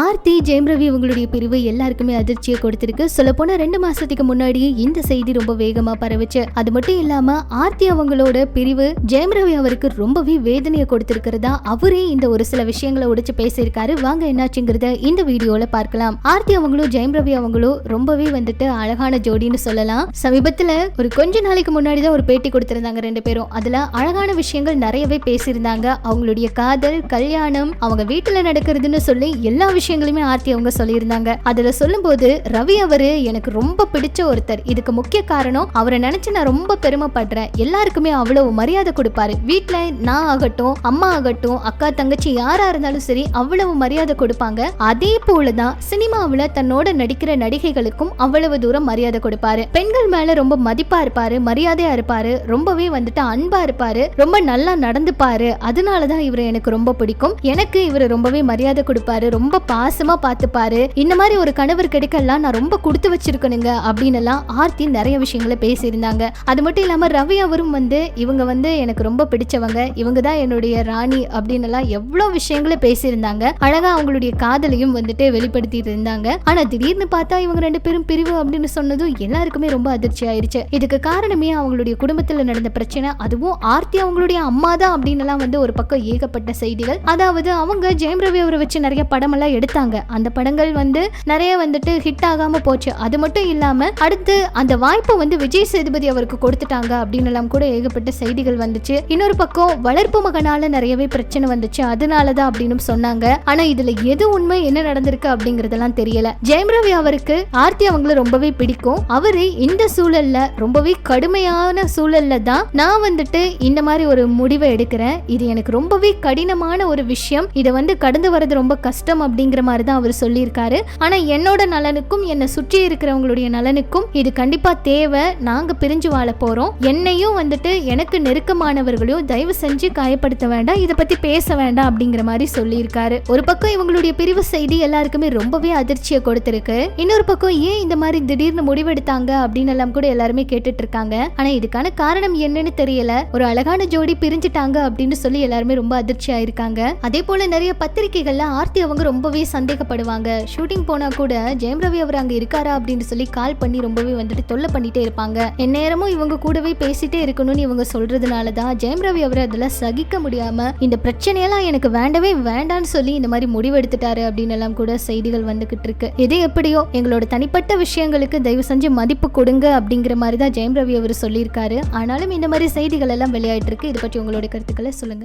ஆர்த்தி ஜெயம் ரவி இவங்களுடைய பிரிவு எல்லாருக்குமே அதிர்ச்சியை கொடுத்திருக்கு. சொல்ல போனா ரெண்டு மாசத்துக்கு முன்னாடியே இந்த செய்தி ரொம்ப வேகமா பரவுச்சு. அது மட்டும் இல்லாம ஆர்த்தி அவங்களோட பிரிவு ஜெயம் ரவி அவருக்கு ரொம்பவே வேதனையை கொடுத்திருக்கிறதா அவரே இந்த ஒரு சில விஷயங்களை உடைச்சு பேசியிருக்காரு. வாங்க என்னாச்சுங்கிறத இந்த வீடியோல பார்க்கலாம். ஆர்த்தி அவங்களும் ஜெயம் ரவி அவங்களும் ரொம்பவே வந்துட்டு அழகான ஜோடின்னு சொல்லலாம். சமீபத்துல ஒரு கொஞ்ச நாளைக்கு முன்னாடி தான் ஒரு பேட்டி கொடுத்திருந்தாங்க ரெண்டு பேரும். அதுல அழகான விஷயங்கள் நிறையவே பேசியிருந்தாங்க. அவங்களுடைய காதல் கல்யாணம் அவங்க வீட்டுல நடக்கிறதுன்னு சொல்லி எல்லா விஷயங்களுமே ஆர்த்தி அவங்க சொல்லியிருந்தாங்க. அதுல சொல்லும்போது ரவி அவரு எனக்கு ரொம்ப பிடிச்ச ஒருத்தர். இதுக்கு முக்கிய காரணம் அவரை நினைச்சு நான் ரொம்ப பெருமைப்படுறேன். எல்லாருக்குமே அவ்வளவு மரியாதை கொடுப்பாரு. வீட்ல நான் ஆகட்டும் அம்மா ஆகட்டும் அக்கா தங்கச்சி யாரா இருந்தாலும் சரி அவ்வளவு மரியாதை கொடுப்பாங்க. அதே போலதான் சினிமாவுல தன்னோட நடிக்கிற நடிகைகளுக்கும் அவ்வளவு தூரம் மரியாதை கொடுப்பாரு. பெண்கள் மேல ரொம்ப மதிப்பா இருப்பாரு மரியாதையா இருப்பாரு ரொம்பவே வந்துட்டு அன்பா இருப்பாரு ரொம்ப நல்லா நடந்துப்பாரு. அதனாலதான் இவரை எனக்கு ரொம்ப பிடிக்கும். எனக்கு இவரை ரொம்பவே மரியாதை கொடுப்பாரு ரொம்ப பாசமா பார்த்துப்பாரு. இந்த மாதிரி ஒரு கணவர் கிடைக்கலாம் நான் ரொம்ப கொடுத்து வச்சிருக்கணுங்க அப்படின்னு எல்லாம் ஆர்த்தி நிறைய விஷயங்களை பேசியிருந்தாங்க. அது மட்டும் இல்லாம ரவி அவரும் வந்து இவங்க வந்து எனக்கு ரொம்ப பிடிச்சவங்க. இவங்க தான் என்னுடைய ராணி அப்படின்னு எல்லாம் எவ்வளவு விஷயங்களை பேசியிருந்தாங்க. அழகா அவங்களுடைய காதலையும் வந்துட்டு வெளிப்படுத்திட்டு இருந்தாங்க. ஆனா திடீர்னு பார்த்தா இவங்க ரெண்டு பேரும் பிரிவு அப்படின்னு சொன்னதும் எல்லாருக்குமே ரொம்ப அதிர்ச்சி ஆயிருச்சு. இதுக்கு காரணமே அவங்களுடைய குடும்பத்துல நடந்த பிரச்சனை. அதுவும் ஆர்த்தி அவங்களுடைய அம்மா தான் அப்படின்னு எல்லாம் வந்து ஒரு பக்கம் ஏகப்பட்ட செய்திகள். அதாவது அவங்க ஜெயம் ரவி அவரை வச்சு நிறைய படமெல்லாம் எடுத்தாங்க. அந்த படங்கள் வந்து நிறைய வந்துட்டு ஹிட் ஆகாம போச்சு. அது மட்டும் இல்லாம அடுத்து அந்த வாய்ப்பை வந்து விஜய் சேதுபதி அவருக்கு கொடுத்துட்டாங்க அப்படின்னு எல்லாம் கூட ஏகப்பட்ட செய்திகள் வந்துச்சு. இன்னொரு பக்கம் வளர்ப்பு மகனால நிறையவே பிரச்சனை வந்துச்சு. அதனாலதான் அப்படின்னு சொன்னாங்க. ஆனா இதுல எது உண்மை என்ன நடந்திருக்கு அப்படிங்கறதெல்லாம் தெரியல. ஜெயம் ரவி அவருக்கு ஆர்த்தி அவங்கள ரொம்பவே பிடிக்கும். அவரு இந்த சூழல்ல ரொம்பவே கடுமையான சூழல்ல தான் நான் வந்துட்டு இந்த மாதிரி ஒரு முடிவை எடுக்கிறேன். இது எனக்கு ரொம்பவே கடினமான ஒரு விஷயம். இதை வந்து கடந்து வர்றது ரொம்ப கஷ்டம் அப்படி அப்படிங்கிற மாதிரி தான் அவர் சொல்லியிருக்காரு. ஆனா என்னோட நலனுக்கும் என்னை சுற்றி இருக்கிறவங்களுடைய நலனுக்கும் இது கண்டிப்பா தேவை. நாங்க பிரிஞ்சு வாழ போறோம். என்னையும் வந்துட்டு எனக்கு நெருக்கமானவர்களையும் தயவு செஞ்சு காயப்படுத்த வேண்டாம். இதை பத்தி பேச வேண்டாம் அப்படிங்கிற மாதிரி சொல்லியிருக்காரு. ஒரு பக்கம் இவங்களுடைய பிரிவு செய்தி எல்லாருக்குமே ரொம்பவே அதிர்ச்சியை கொடுத்துருக்கு. இன்னொரு பக்கம் ஏன் இந்த மாதிரி திடீர்னு முடிவெடுத்தாங்க அப்படின்னு எல்லாம் கூட எல்லாருமே கேட்டுட்டு இருக்காங்க ஆனா இதுக்கான காரணம் என்னன்னு தெரியல. ஒரு அழகான ஜோடி பிரிஞ்சுட்டாங்க அப்படின்னு சொல்லி எல்லாருமே ரொம்ப அதிர்ச்சி ஆயிருக்காங்க அதே போல நிறைய பத்திரிகைகள்ல ஆர்த்தி அவங்க ரொம்ப ரொம்பவே சந்தேகப்படுவாங்க. ஷூட்டிங் போனா கூட ஜெயம் ரவி அவர் அங்க இருக்காரா அப்படின்னு சொல்லி கால் பண்ணி ரொம்பவே வந்துட்டு தொல்லை பண்ணிட்டே இருப்பாங்க. எந்நேரமும் இவங்க கூடவே பேசிட்டே இருக்கணும்னு இவங்க சொல்றதுனால தான் ஜெயம் ரவி அவர் அதெல்லாம் சகிக்க முடியாம இந்த பிரச்சனையெல்லாம் எனக்கு வேண்டவே வேண்டான்னு சொல்லி இந்த மாதிரி முடிவெடுத்துட்டாரு அப்படின்னு எல்லாம் கூட செய்திகள் வந்துகிட்டு இருக்கு. எது எப்படியோ எங்களோட தனிப்பட்ட விஷயங்களுக்கு தயவு செஞ்சு மதிப்பு கொடுங்க அப்படிங்கிற மாதிரி தான் ஜெயம் ரவி அவர் சொல்லியிருக்காரு. ஆனாலும் இந்த மாதிரி செய்திகள் எல்லாம் வெளியாயிட்டு இருக்கு. இது பற்றி உங்களோட கருத்துக்களை சொல்லுங்க.